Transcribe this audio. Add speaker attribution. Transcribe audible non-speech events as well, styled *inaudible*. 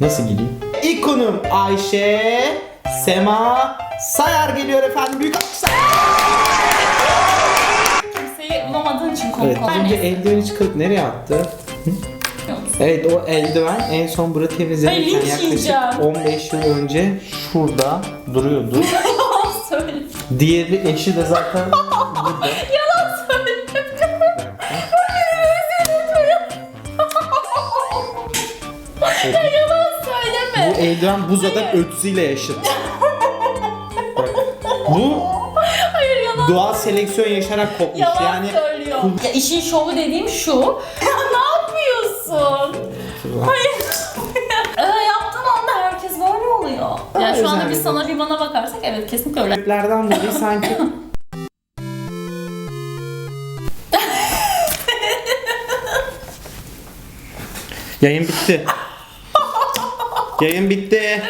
Speaker 1: Nasıl gidiyor? İlk konum Ayşe Sema Sayar geliyor efendim. Büyük alkışlar.
Speaker 2: Kimseyi bulamadığın için konuk
Speaker 1: Evet, az önce eldiveni çıkarıp nereye attı? Evet o eldiven en son burayı temizlerken
Speaker 2: Ay, linç
Speaker 1: yaklaşık
Speaker 2: yiyeceğim.
Speaker 1: 15 yıl önce şurada duruyordu. *laughs*
Speaker 2: Söyle.
Speaker 1: Diğeri eşi de zaten *laughs* burada.
Speaker 2: Yalan söyle. *laughs* ya yalan
Speaker 1: Bu
Speaker 2: söyleme.
Speaker 1: eldiven buzadan ötüsüyle yaşıt. Bak, Bu
Speaker 2: Hayır yalan.
Speaker 1: doğal seleksiyon yaşarak kopmuş.
Speaker 2: Yalan
Speaker 1: yani
Speaker 2: söylüyor. Ya işin şovu dediğim şu. Ya *laughs* ne yapıyorsun? Hayır. *laughs* Ee, yaptığın anda herkes böyle oluyor. Ya şu anda
Speaker 1: özel
Speaker 2: biz
Speaker 1: bir-
Speaker 2: sana bir bana bakarsak evet kesinlikle öyle.
Speaker 1: sebeplerden dolayı *laughs* sanki Yayın bitti. Yayın bitti.